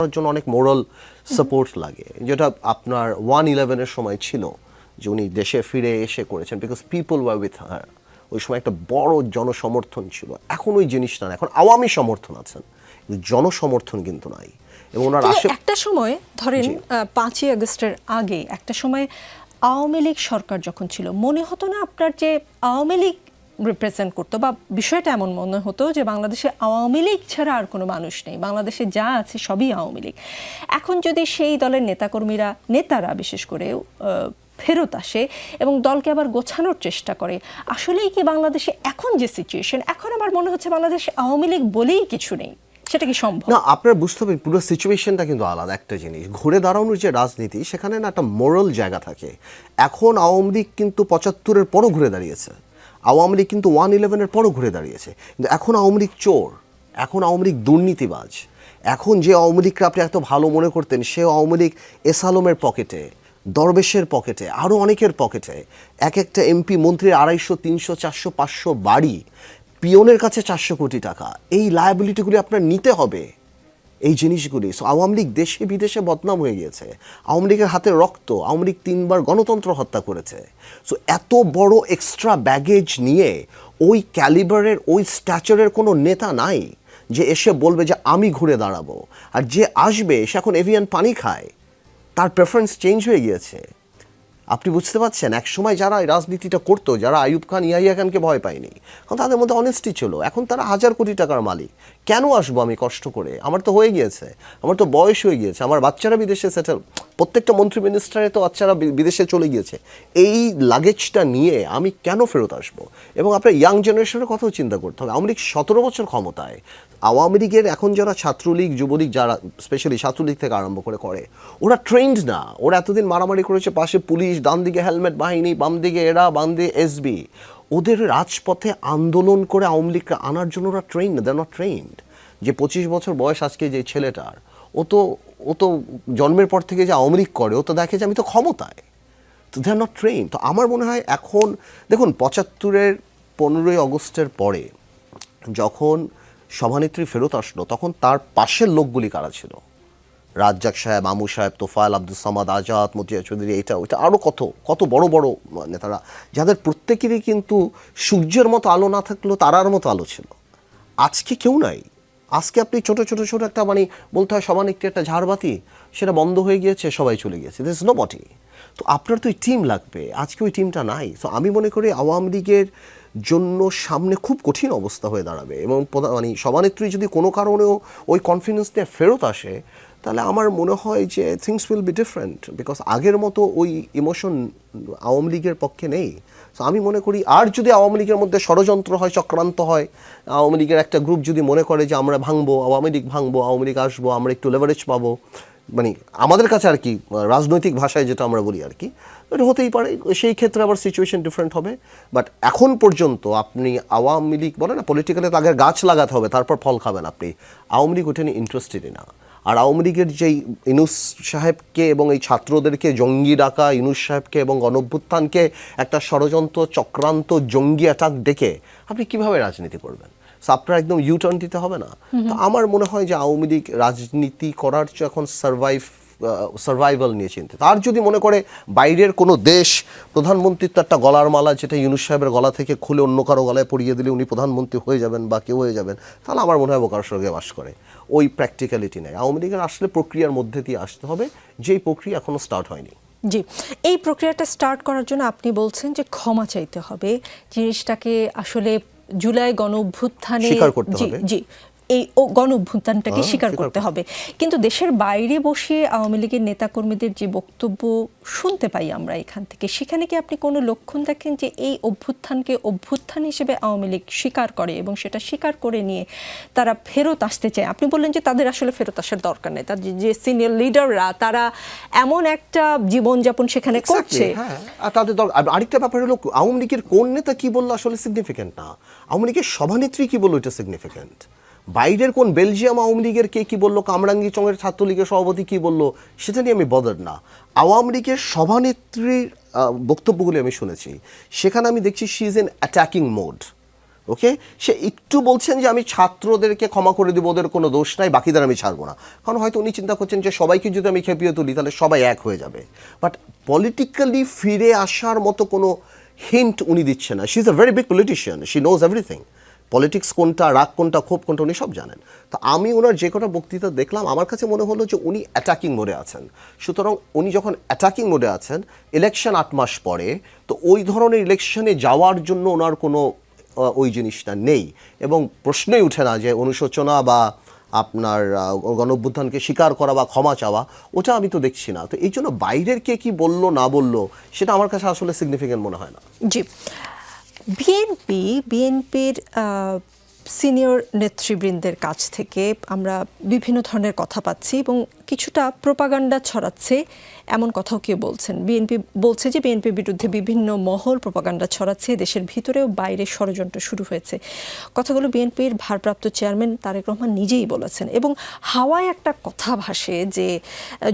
করার জন্য অনেক মোরাল সাপোর্ট লাগে। যেটা আপনার ওয়ান ইলেভেনের সময় ছিল যে উনি দেশে ফিরে এসে করেছেন because people were with her ওই সময় একটা বড় জনসমর্থন ছিল। এখন ওই জিনিসটা না এখন আওয়ামী সমর্থন আছেন জনসমর্থন কিন্তু নাই। এবং ওনার একটা সময় ধরেন পাঁচই আগস্টের আগে একটা সময় আওয়ামী লীগ সরকার যখন ছিল মনে হতো না আপনার যে আওয়ামী লীগ রিপ্রেজেন্ট করতো বা বিষয়টা এমন মনে হতো যে বাংলাদেশে আওয়ামী লীগ ছাড়া আর কোনো মানুষ নেই। বাংলাদেশে যা আছে সবই আওয়ামী লীগ। এখন যদি সেই দলের নেতাকর্মীরা, নেতারা বিশেষ করে ফেরত আসে এবং দলকে আবার গোছানোর চেষ্টা করে, আসলেই কি বাংলাদেশে এখন যে সিচুয়েশন এখন আমার মনে হচ্ছে বাংলাদেশে আওয়ামী লীগ বলেই কিছু নেই। সেটা কি সম্ভব? না, আপনার বুঝতে হবে পুরো সিচুয়েশনটা কিন্তু আলাদা একটা জিনিস। ঘুরে দাঁড়ানোর যে রাজনীতি, সেখানে না একটা মোরাল জায়গা থাকে। এখন আওয়ামী লীগ কিন্তু পঁচাত্তরের পরও ঘুরে দাঁড়িয়েছে। আওয়ামী লীগ কিন্তু ওয়ান ইলেভেনের পরও ঘুরে দাঁড়িয়েছে। কিন্তু এখন আওয়ামী লীগ চোর, এখন আওয়ামী লীগ দুর্নীতিবাজ, এখন যে আওয়ামী লীগকে আপনি এত ভালো মনে করতেন, সে আওয়ামী লীগ এসালমের পকেটে, দরবেশের পকেটে আরও অনেকের পকেটে, এক একটা এমপি মন্ত্রীর আড়াইশো, তিনশো, চারশো, পাঁচশো বাড়ি, পিয়নের কাছে চারশো কোটি টাকা, এই লায়াবিলিটিগুলি আপনার নিতে হবে। এই জিনিসগুলি। সো আওয়ামী লীগ দেশে বিদেশে বদনাম হয়ে গিয়েছে। আওয়ামী লীগের হাতে রক্ত, আওয়ামী লীগ তিনবার গণতন্ত্র হত্যা করেছে। সো এত বড় এক্সট্রা ব্যাগেজ নিয়ে ওই ক্যালিবারের ওই স্ট্যাচারের কোনো নেতা নাই যে এসে বলবে যে, আমি ঘুরে দাঁড়াবো। আর যে আসবে, সে এখন এভিয়ান পানি খায়। তার প্রেফারেন্স চেঞ্জ হয়ে গিয়েছে। আপনি বুঝতে পারছেন? এক সময় যারা রাজনীতিটা করতো, যারা আইয়ুব খান, ইয়াহিয়া খানকে ভয় পায়নি, কারণ তাদের মধ্যে অনেস্টি ছিল। এখন তারা হাজার কোটি টাকার মালিক। কেন আসব আমি কষ্ট করে? আমার তো হয়ে গিয়েছে। আমার তো বয়স হয়ে গিয়েছে। আমার বাচ্চারা বিদেশে সেটেল প্রত্যেকটা মন্ত্রী মিনিস্টারে তো বাচ্চারা বিদেশে চলে গিয়েছে। এই লাগেজটা নিয়ে আমি কেন ফেরত আসব? এবং আপনার ইয়াং জেনারেশনের কথাও চিন্তা করতে হবে। আওয়ামী লীগ সতেরো বছর ক্ষমতায়। আওয়ামী লীগের এখন যারা ছাত্রলীগ, যুবলীগ, যারা স্পেশালি ছাত্রলীগ থেকে আরম্ভ করে করে, ওরা ট্রেন্ড না। ওরা এতদিন মারামারি করেছে পাশে পুলিশ ডান দিকে হেলমেট বাহিনী বাম দিকে এরা বাম দিকে এসবি ওদের রাজপথে আন্দোলন করে আওয়ামী লীগকে আনার জন্য ওরা ট্রেন দে নট ট্রেন্ড যে পঁচিশ বছর বয়স আজকে যে ছেলেটার, ও তো ও তো জন্মের পর থেকে যে আওয়ামী লীগ করে, ও তো দেখে যে আমি তো ক্ষমতায়। তো দে আর নট ট্রেন তো আমার মনে হয় এখন, দেখুন, পঁচাত্তরের পনেরোই আগস্টের পরে যখন সভানেত্রী ফেরত আসলো, তখন তার পাশের লোকগুলি কারা ছিল? রাজ্জাক সাহেব আমু সাহেব, তোফায়েল আব্দুল সামাদ, আজাদ মতিয়া চৌধুরী, এটা, ওইটা আরও কত কত বড় বড় নেতারা, যাদের প্রত্যেকেরই কিন্তু সূর্যের মতো আলো না থাকলেও তারার মতো আলো ছিল। আজকে কেউ নাই। আজকে আপনি ছোট ছোট ছোট একটা মানে বলতে হয় সমানিকটি একটা ঝাড়বাতি, সেটা বন্ধ হয়ে গিয়েছে, সবাই চলে গিয়েছে। দিস নো বটি তো আপনার তো ওই টিম লাগবে। আজকে ওই টিমটা নাই। তো আমি মনে করি আওয়ামী লীগের জন্য সামনে খুব কঠিন অবস্থা হয়ে দাঁড়াবে। এবং মানে সভানেত্রী যদি কোনো কারণেও ওই কনফিডেন্স নিয়ে ফেরত আসে তাহলে আমার মনে হয় যে things will be different because আগের মতো ওই ইমোশন আওয়ামী লীগের পক্ষে নেই। তো আমি মনে করি আর যদি আওয়ামী লীগের মধ্যে ষড়যন্ত্র হয়, চক্রান্ত হয়, আওয়ামী লীগের একটা গ্রুপ যদি মনে করে যে আমরা ভাঙবো, আওয়ামী লীগ ভাঙবো, আওয়ামী লীগ আসব, আমরা একটু লেভারেজ পাবো মানে আমাদের কাছে আর কি রাজনৈতিক ভাষায় যেটা আমরা বলি আর কি, এটা হতেই পারে। সেই ক্ষেত্রে আবার সিচুয়েশন ডিফারেন্ট হবে। বাট এখন পর্যন্ত আপনি আওয়ামী লীগ বলে না পলিটিক্যালি তো আগে গাছ লাগাতে হবে, তারপর ফল খাবেন আপনি। আওয়ামী লীগ ওটা নিয়ে ইন্টারেস্টেডই না। আর আওয়ামী লীগের যেই ইনুস সাহেবকে এবং এই ছাত্রদেরকে জঙ্গি ডাকা ইনুস সাহেবকে এবং গণভ্যুত্থানকে একটা ষড়যন্ত্র চক্রান্ত জঙ্গি অ্যাটাক ডেকে আপনি কীভাবে রাজনীতি করবেন? আপনার একদম ইউটার্ন দিতে হবে না। তো আমার মনে হয় যে আওয়ামী লীগ রাজনীতি করার এখন সার্ভাইভ সার্ভাইভাল নিয়ে চিন্তিত। আর যদি মনে করে বাইরের কোনো দেশ প্রধানমন্ত্রীর তো একটা গলার মালা যেটা ইউনুস সাহেবের গলা থেকে খুলে অন্য কারও গলায় পরিয়ে দিলে উনি প্রধানমন্ত্রী হয়ে যাবেন বা কেউ হয়ে যাবেন তাহলে আমার মনে হয় বোকার স্বর্গে বাস করে। ওই প্র্যাকটিক্যালিটি নেই। আওয়ামী লীগের আসলে প্রক্রিয়ার মধ্যে দিয়ে আসতে হবে যেই প্রক্রিয়া এখনও স্টার্ট হয়নি। জি এই প্রক্রিয়াটা স্টার্ট করার জন্য আপনি বলছেন যে ক্ষমা চাইতে হবে জিনিসটাকে আসলে জুলাই গণ অভ্যুত্থানে করতে জি হবে। জি এই গণ অভ্যুত্থানটাকে স্বীকার করতে হবে। কিন্তু দেশের বাইরে বসে আওয়ামী লীগের নেতাকর্মীদের যে বক্তব্য শুনতে পাই আমরা এখান থেকে সেখানে কি আপনি কোনো লক্ষণ দেখেন যে এই অভ্যুত্থানকে অভ্যুত্থান হিসেবে আওয়ামী লীগ স্বীকার করে এবং সেটা স্বীকার করে নিয়ে তারা ফেরত আসতে চায়? আপনি বললেন যে তাদের আসলে ফেরত আসার দরকার নেই। তার যে- সিনিয়র লিডাররা তারা এমন একটা জীবনযাপন সেখানে করছে। হ্যাঁ। তাদের আরেকটা ব্যাপার হলো আওয়ামী লীগের কোন নেতা কি বলল আসলে সিগনিফিকেন্ট না? আওয়ামী লীগের সভানেত্রী কি বলল এটা সিগনিফিকেন্ট বাইরের কোন বেলজিয়াম আওয়ামী লীগের কে কী বলল? কামরাঙ্গি চঙের ছাত্রলীগের সভাপতি কী বলল? সেটা নিয়ে আমি বদর না। আওয়ামী লীগের সভানেত্রীর বক্তব্যগুলি আমি শুনেছি। সেখানে আমি দেখছি she is in attacking mode okay সে একটু বলছেন যে আমি ছাত্রদেরকে ক্ষমা করে দেবো, ওদের কোনো দোষ নাই, বাকিদের আমি ছাড়বো না। কারণ হয়তো উনি চিন্তা করছেন যে সবাইকে যদি আমি খেপিয়ে তুলি, তাহলে সবাই এক হয়ে যাবে। বাট পলিটিক্যালি ফিরে আসার মতো কোনো হিন্ট উনি দিচ্ছে না। She is a very big politician she knows everything politics কোনটা, রাগ কোনটা, ক্ষোভ কোনটা উনি সব জানেন। তো আমি ওনার যে কটা বক্তৃতা দেখলাম, আমার কাছে মনে হলো যে উনি অ্যাটাকিং মোডে আছেন। সুতরাং উনি যখন অ্যাটাকিং মোডে আছেন ইলেকশন আট মাস পরে, তো ওই ধরনের ইলেকশনে যাওয়ার জন্য ওনার কোনো ওই জিনিসটা নেই। এবং প্রশ্নই উঠে না যে অনুশোচনা বা আপনার গণঅভ্যুত্থানকে স্বীকার করা বা ক্ষমা চাওয়া, ওটা আমি তো দেখছি না। তো এই জন্য বাইরের কে কি বলল, না বলল, সেটা আমার কাছে আসলে সিগনিফিকেন্ট মনে হয় না। জি। বিএনপি বিএনপির সিনিয়র নেতৃবৃন্দের কাছ থেকে আমরা বিভিন্ন ধরনের কথা পাচ্ছি এবং কিছুটা প্রোপাগান্ডা ছড়াচ্ছে, এমন কথাও কেউ বলছেন। বিএনপি বলছে যে বিএনপির বিরুদ্ধে বিভিন্ন মহল প্রোপাগান্ডা ছড়াচ্ছে, দেশের ভিতরেও বাইরে ষড়যন্ত্র শুরু হয়েছে। কথাগুলো বিএনপির ভারপ্রাপ্ত চেয়ারম্যান তারেক রহমান নিজেই বলেছেন। এবং হাওয়ায় একটা কথা ভাসে যে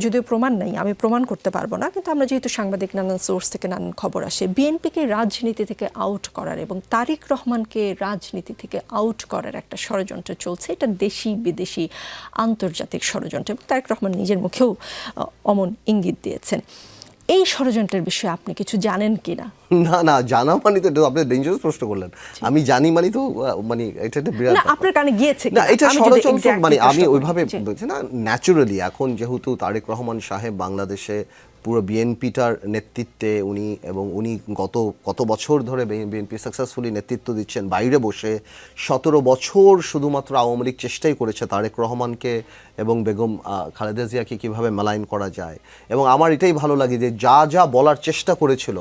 যদিও প্রমাণ নেই, আমি প্রমাণ করতে পারব না, কিন্তু আমরা যেহেতু সাংবাদিক, নানান সোর্স থেকে নানান খবর আসে, বিএনপিকে রাজনীতি থেকে আউট করার এবং তারেক রহমানকে রাজনীতি থেকে আউট করার একটা ষড়যন্ত্র চলছে, এটা দেশি বিদেশি আন্তর্জাতিক ষড়যন্ত্র। এবং তারেক রহমান নিজের মুখেও অমন ইঙ্গিত দিয়েছেন। এই ষড়যন্ত্রের বিষয়ে আপনি কিছু জানেন কি না? না না জানা মানে তো আপনি ডেঞ্জারাস প্রশ্ন করলেন। আমি জানি মানে তো মানে এটা একটা বিরাট না। আপনার কানে গিয়েছে না এটা ষড়যন্ত্র মানে আমি ওইভাবে। বলছি না ন্যাচুরালি এখন যেহেতু তারেক রহমান সাহেব বাংলাদেশে পুরো বিএনপিটার নেতৃত্বে উনি এবং উনি গত, কত বছর ধরে বিএনপি সাকসেসফুলি নেতৃত্ব দিচ্ছেন, বাইরে বসে সতেরো বছর শুধুমাত্র আওয়ামী লীগ চেষ্টাই করেছে তারেক রহমানকে এবং বেগম খালেদা জিয়াকে কীভাবে মেলাইন করা যায়। এবং আমার এটাই ভালো লাগে যে যা যা বলার চেষ্টা করেছিল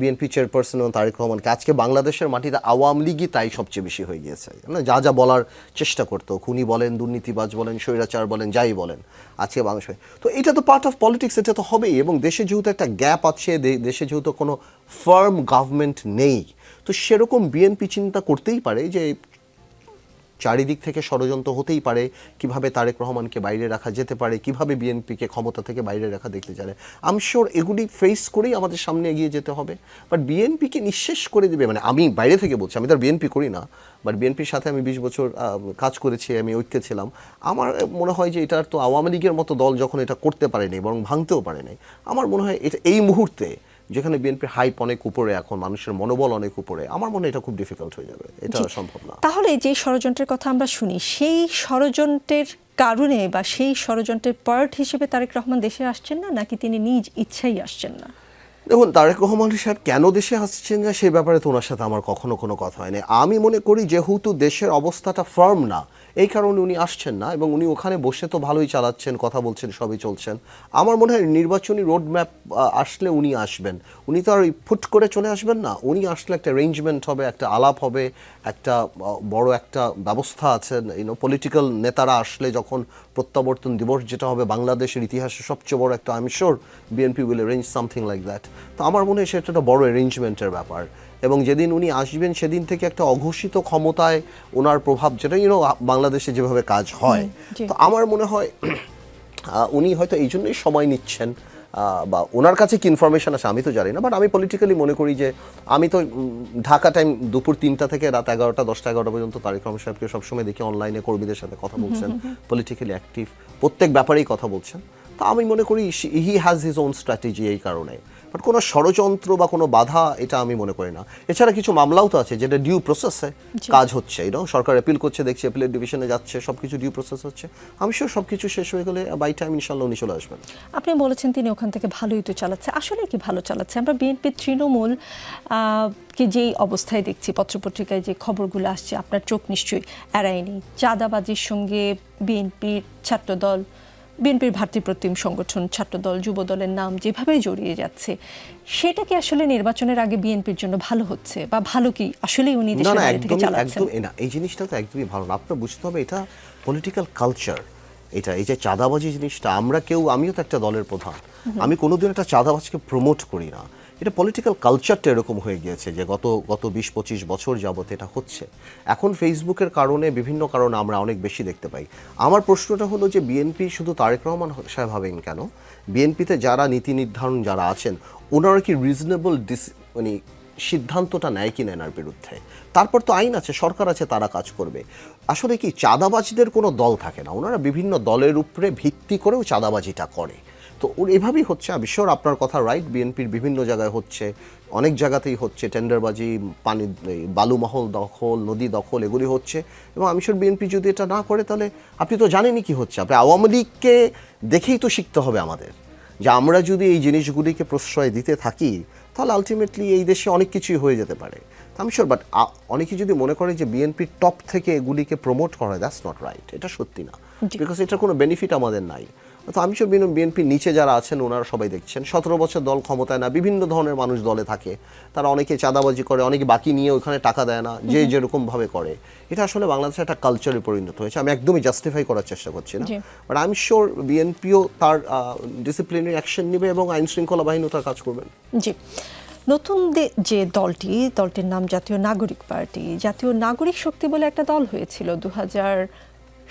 বিএনপি চেয়ারপারসন এবং তারেক রহমানকে আজকে বাংলাদেশের মাটিতে আওয়ামী লীগই তাই সবচেয়ে বেশি হয়ে গিয়েছে। না যা যা বলার চেষ্টা করতো, খুনি বলেন, দুর্নীতিবাজ বলেন, স্বৈরাচার বলেন, যাই বলেন, আজকে বাংলাদেশ তো এটা তো পার্ট অফ পলিটিক্স এটা তো হবেই, এবং দেশে যেহেতু একটা গ্যাপ আছে দেশে যেহেতু কোনো ফার্ম গভর্নমেন্ট নেই, তো সেরকম বিএনপি চিন্তা করতেই পারে যে চারিদিক থেকে ষড়যন্ত্র হতেই পারে, কীভাবে তারেক রহমানকে বাইরে রাখা যেতে পারে, কীভাবে বিএনপিকে ক্ষমতা থেকে বাইরে রাখা দেখতে চায় আমি শিওর এগুলি ফেস করেই আমাদের সামনে এগিয়ে যেতে হবে। বাট বিএনপিকে নিঃশেষ করে দিবে মানে আমি বাইরে থেকে বলছি, আমি তো বিএনপি করি না। বাট বিএনপির সাথে আমি বিশ বছর কাজ করেছি, আমি ঐক্যে ছিলাম। আমার মনে হয় যে এটার তো আওয়ামী লীগের মতো দল যখন এটা করতে পারেনি, বরং ভাঙতেও পারেনি। আমার মনে হয় এটা এই মুহূর্তে যেখানে বিএনপির হাইপ অনেক উপরে এখন মানুষের মনোবল অনেক উপরে আমার মনে এটা খুব ডিফিকাল্ট হয়ে যাবে। এটা সম্ভব না। তাহলে যে ষড়যন্ত্রের কথা আমরা শুনি সেই ষড়যন্ত্রের কারণে বা সেই ষড়যন্ত্রের পার্ট হিসেবে তারেক রহমান দেশে আসছেন না নাকি তিনি নিজ ইচ্ছাই আসছেন না? দেখুন তারেক রহমান সাহেব কেন দেশে আসছেন না সেই ব্যাপারে তো ওনার সাথে আমার কখনো কোনো কথা হয়নি। আমি মনে করি যেহেতু দেশের অবস্থাটা ফার্ম না এই কারণে উনি আসছেন না এবং উনি ওখানে বসে তো ভালোই চালাচ্ছেন, কথা বলছেন, সবই চলছেন। আমার মনে হয় নির্বাচনী রোড ম্যাপ আসলে উনি আসবেন। উনি তো আর ফুট করে চলে আসবেন না, উনি আসলে একটা অ্যারেঞ্জমেন্ট হবে, একটা আলাপ হবে, একটা বড় একটা ব্যবস্থা আছে। ইউনো পলিটিক্যাল নেতারা আসলে যখন প্রত্যাবর্তন দিবস যেটা হবে বাংলাদেশের ইতিহাসে সবচেয়ে বড় একটা আমি sure BNP will arrange something like that তো আমার মনে হয় সেটা একটা বড় অ্যারেঞ্জমেন্টের ব্যাপার। এবং যেদিন উনি আসবেন সেদিন থেকে একটা অঘোষিত ক্ষমতায় ওনার প্রভাব যেটা ইউনো বাংলাদেশে যেভাবে কাজ হয়। তো আমার মনে হয় উনি হয়তো এই জন্যই সময় নিচ্ছেন বা ওনার কাছে কি ইনফরমেশন আছে আমি তো জানি না বাট আমি পলিটিক্যালি মনে করি যে আমি তো ঢাকা টাইম দুপুর তিনটা থেকে রাত এগারোটা দশটা এগারোটা পর্যন্ত তারেক রহমান সাহেবকে সবসময় দেখি অনলাইনে কর্মীদের সাথে কথা বলছেন পলিটিক্যালি অ্যাক্টিভ প্রত্যেক ব্যাপারেই কথা বলছেন। তো আমি মনে করি he has his own strategy এই কারণে। বাট কোনো ষড়যন্ত্র বা কোনো বাধা এটা আমি মনে করি না। এছাড়া কিছু মামলাও তো আছে যেটা ডিউ প্রসেসে কাজ হচ্ছে। ইউনো সরকার অ্যাপিল করছে দেখছি অ্যাপিলের ডিভিশনে যাচ্ছে সব কিছু ডিউ প্রসেস হচ্ছে। আমি শিওর সব কিছু শেষ হয়ে গেলে বাই টাইম ইনশাল্লাহ উনি চলে আসবেন। আপনি বলেছেন তিনি ওখান থেকে ভালোই তো চালাচ্ছে। আসলে কি ভালো চালাচ্ছে? আমরা বিএনপি তৃণমূল কে যেই অবস্থায় দেখছি পত্রপত্রিকায় যে খবরগুলো আসছে আপনার চোখ নিশ্চয়ই এড়ায়নি। চাঁদাবাজির সঙ্গে বিএনপির ছাত্রদল বিএনপির ভাতৃপ্রতিম সংগঠন ছাত্রদল যুবদলের নাম যেভাবে জড়িয়ে যাচ্ছে সেটা কি আসলে নির্বাচনের আগে বিএনপির জন্য ভালো হচ্ছে? বা ভালো কি আসলে উনি না দেশের বাইরে থেকে চালাচ্ছেন? একদম এ না এই জিনিসটা তো একদমই ভালো না। আপনার বুঝতে হবে এটা পলিটিক্যাল কালচার এটা এই যে চাঁদাবাজি জিনিসটা আমরা কেউ আমিও তো একটা দলের প্রধান। আমি কোনোদিন একটা চাঁদাবাজকে প্রমোট করি না। এটা পলিটিক্যাল কালচারটা এরকম হয়ে গিয়েছে যে গত গত বিশ পঁচিশ বছর যাবত এটা হচ্ছে। এখন ফেসবুকের কারণে বিভিন্ন কারণে আমরা অনেক বেশি দেখতে পাই। আমার প্রশ্নটা হলো যে বিএনপি শুধু তারেক রহমান সাহেব হবেন কেন? বিএনপিতে যারা নীতি নির্ধারণ যারা আছেন, ওনারা কি রিজনেবল ডিস মানে সিদ্ধান্তটা নেয় কিনা এনার বিরুদ্ধে? তারপর তো আইন আছে, সরকার আছে, তারা কাজ করবে। আসলে কি চাঁদাবাজিদের কোনো দল থাকে না? ওনারা বিভিন্ন দলের উপরে ভিত্তি করেও চাঁদাবাজিটা করে। তো ওর এভাবেই হচ্ছে আমি শিওর আপনার কথা রাইট বিএনপির বিভিন্ন জায়গায় হচ্ছে অনেক জায়গাতেই হচ্ছে টেন্ডারবাজি পানি বালুমহল দখল নদী দখল এগুলি হচ্ছে এবং আমি শিওর বিএনপি যদি এটা না করে তাহলে আপনি তো জানেনই কি হচ্ছে আপনি আওয়ামী লীগকে দেখেই তো শিখতে হবে আমাদের যে আমরা যদি এই জিনিসগুলিকে প্রশ্রয় দিতে থাকি তাহলে আলটিমেটলি এই দেশে অনেক কিছুই হয়ে যেতে পারে আমি শিওর বাট অনেকে যদি মনে করে যে বিএনপির টপ থেকে এগুলিকে প্রমোট করা দ্যাটস নট রাইট এটা সত্যি না বিকজ এটার কোনো বেনিফিট আমাদের নাই তো আমি সব বিএনপির নিচে যারা আছেন ওনারা সবাই দেখছেন। সতেরো বছর দল ক্ষমতায় না বিভিন্ন ধরনের মানুষ দলে থাকে। তারা অনেকে চাঁদাবাজি করে অনেকে বাকি নিয়ে ওখানে টাকা দেয় না যে যেরকম ভাবে করে। এটা আসলে বাংলাদেশে একটা কালচারে পরিণত হয়েছে। আমি একদমই জাস্টিফাই করার চেষ্টা করছি না। বাট আই এম শিওর বিএনপিও তার ডিসিপ্লিনারি অ্যাকশন নেবে এবং আইন শৃঙ্খলা বাহিনীও তার কাজ করবেন জি। নতুন যে দলটি দলটির নাম জাতীয় নাগরিক পার্টি। জাতীয় নাগরিক শক্তি বলে একটা দল হয়েছিল দু হাজার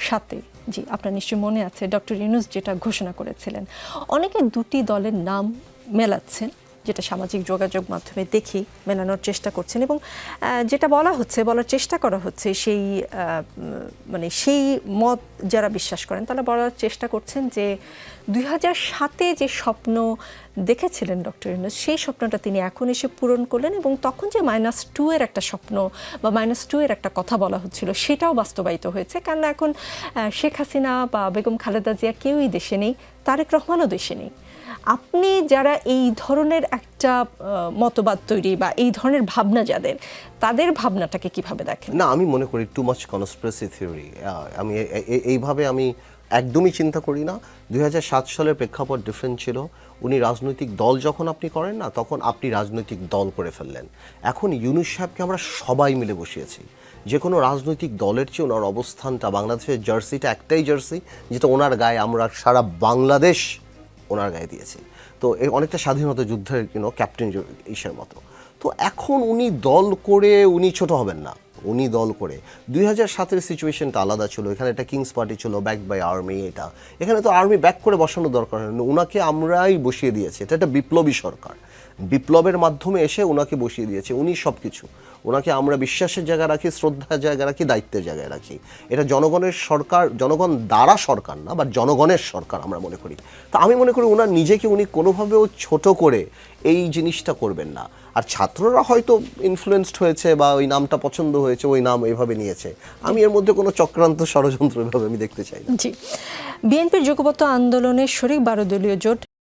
সাতে। জি, আপনার নিশ্চয়ই মনে আছে ডক্টর ইউনুস যেটা ঘোষণা করেছিলেন। অনেকে দুটি দলের নাম মেলাচ্ছেন। যেটা সামাজিক যোগাযোগ মাধ্যমে দেখি, মেলানোর চেষ্টা করছেন এবং যেটা বলা হচ্ছে, বলার চেষ্টা করা হচ্ছে, সেই মানে সেই মত যারা বিশ্বাস করেন, তারা বলার চেষ্টা করছেন যে দুই হাজার সাতে যে স্বপ্ন দেখেছিলেন ডক্টর ইউনুস, সেই স্বপ্নটা তিনি এখন এসে পূরণ করলেন এবং তখন যে মাইনাস টু এর একটা স্বপ্ন বা মাইনাস টু এর একটা কথা বলা হচ্ছিল, সেটাও বাস্তবায়িত হয়েছে। কারণ এখন শেখ হাসিনা বা বেগম খালেদা জিয়া কেউই দেশে নেই, তারেক রহমানও দেশে নেই। আপনি যারা এই ধরনের একটা মতবাদ তৈরি বা এই ধরনের ভাবনা যাদের, তাদের ভাবনাটাকে কীভাবে দেখেন? না, আমি মনে করি টু মাচ কনস্পিরেসি থিওরি আমি এইভাবে আমি একদমই চিন্তা করি না। দুই হাজার সাত সালের প্রেক্ষাপট ডিফারেন্ট ছিল। উনি রাজনৈতিক দল যখন আপনি করেন না, তখন আপনি রাজনৈতিক দল করে ফেললেন। এখন ইউনুস সাহেবকে আমরা সবাই মিলে বসিয়েছি। যে কোনো রাজনৈতিক দলের চেয়ে ওনার অবস্থানটা, বাংলাদেশের জার্সিটা একটাই জার্সি, যেটা ওনার গায়ে আমরা সারা বাংলাদেশ ওনার গায়ে দিয়েছে তো অনেকটা স্বাধীনতা যুদ্ধের কিনো ক্যাপ্টেন ইসের মতো। তো এখন উনি দল করে উনি ছোট হবেন না, উনি দল করে। দুই হাজার সাতের সিচুয়েশনটা আলাদা ছিল, এখানে একটা কিংস পার্টি ছিল ব্যাক বাই আর্মি এটা। এখানে তো আর্মি ব্যাক করে বসানো দরকার হয়নি ওনাকে আমরাই বসিয়ে দিয়েছি। এটা একটা বিপ্লবী সরকার। বিপ্লবের মাধ্যমে এসে ওনাকে বসিয়ে দিয়েছে, উনি সব কিছু ওনাকে আমরা বিশ্বাসের জায়গায় রাখি, শ্রদ্ধার জায়গায় রাখি, দায়িত্বের জায়গায় রাখি। এটা জনগণের সরকার, জনগণ দ্বারা সরকার না, বা জনগণের সরকার আমরা মনে করি। তো আমি মনে করি ওনার নিজেকে উনি কোনোভাবেও ছোট করে এই জিনিসটা করবেন না। আর ছাত্ররা হয়তো ইনফ্লুয়েসড হয়েছে বা ওই নামটা পছন্দ হয়েছে, ওই নাম এইভাবে নিয়েছে। আমি এর মধ্যে কোনো চক্রান্ত ষড়যন্ত্র এভাবে আমি দেখতে চাই জি। বিএনপির যুগপত আন্দোলনের শরিক বারো দলীয় জোট